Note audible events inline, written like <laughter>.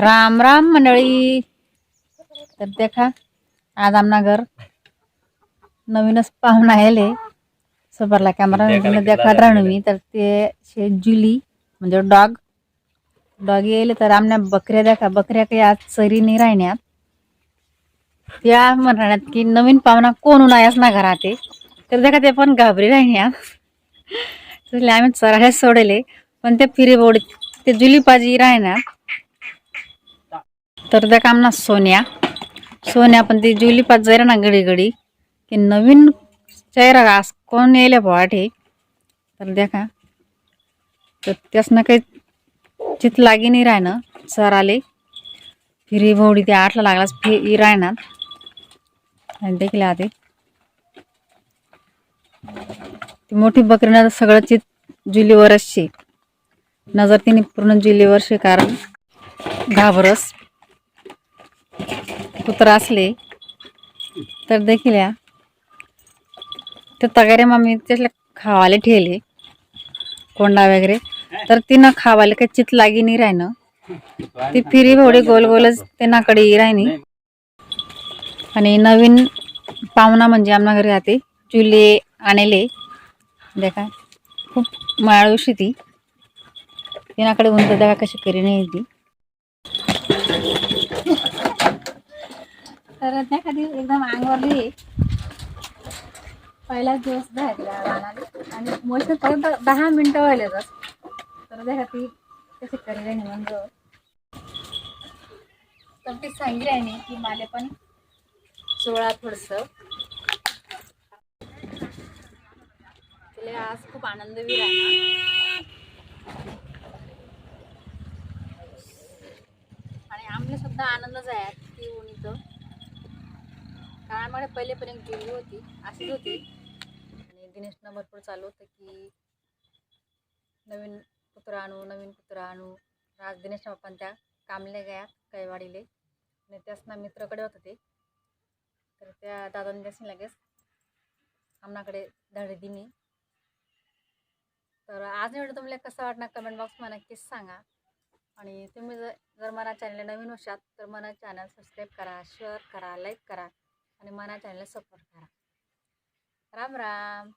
राम राम मंडळी. तर देखा आज आमना घर नवीनच पाहुणा आले सोबरला कॅमेरा देखा राहणं मी. तर ते शे जुली म्हणजे डॉग. डॉग येईल तर आमच्या बकऱ्या देखा बकऱ्या काही आज चरी नाही राहण्यात. त्या म्हणण्यात की नवीन पाहुणा कोण उन्हाळ्यास ना घरात? तर देखा ते पण घाबरी राहण्यात. <laughs> तर आम्ही चरायला सोडले. पण ते फिरी बोड ते जुली पाजी राहणार. तर त्या कामना सोन्या. सोन्या पण ती जुली पाच जायला ना घडी घडी की नवीन चेहरा घास कोण येईल वाटे तर देखा. तर त्यासनं काही चित लागी नाही राहणं सर आले. फिरी भोवडी ते आठला लागलाच फिरी राहणार. आणि देखील आधी. ती मोठी बकरी ना सगळं चित जुलीवरच शे नजर तिने पूर्ण जुलीवर शे कारण घाबरस. कुत्रा असले तर देखील या. ते तगारे मामी त्याला खावाले ठेवले कोंडा वगैरे. तर तिनं खावाले काही चित लागी नाही राहिनं. ती फिरी भोवडी गोल गोलच त्यांनाकडे राहिनी आणि नवीन पाहुणा म्हणजे आमना घरी राहते चुले आणले. देखा खूप माळूशी ती. तिनाकडे उंच देखा कशी करी नाही ती तर त्या कधी एकदम अंगवरली. पहिलाच दिवस बाहेर आणि मोस्ट फक्त दहा मिनिटं व्हायला तर त्या खाती कशी करी राहिली म्हणजे तर ती सांगितली आहे की मला पण सोळा थोडस. तिला आज खूप आनंद बी राहणार. आणि आम्हाला सुद्धा आनंदच आहे. काळामध्ये पहिलेपर्यंत गेली होती अशीच होती. आणि दिनेशनं भरपूर चालू होतं की नवीन कुत्रा आणू नवीन कुत्रा आणू. आज दिनेश पण त्या कामले गया कैवाडीले आणि त्यासना मित्राकडे होतं ते. तर त्या दादाने त्यासनी लगेच आमनाकडे धडे दिनी तर आज व्हिडिओ तुम्हाला कसं वाटणार कमेंट बॉक्समध्ये नक्कीच सांगा. आणि तुम्ही जर जर मला चॅनल नवीन होशात तर मला चॅनल सबस्क्राईब करा शेअर करा लाईक करा. आणि मला चॅनलला सपोर्ट करा राम राम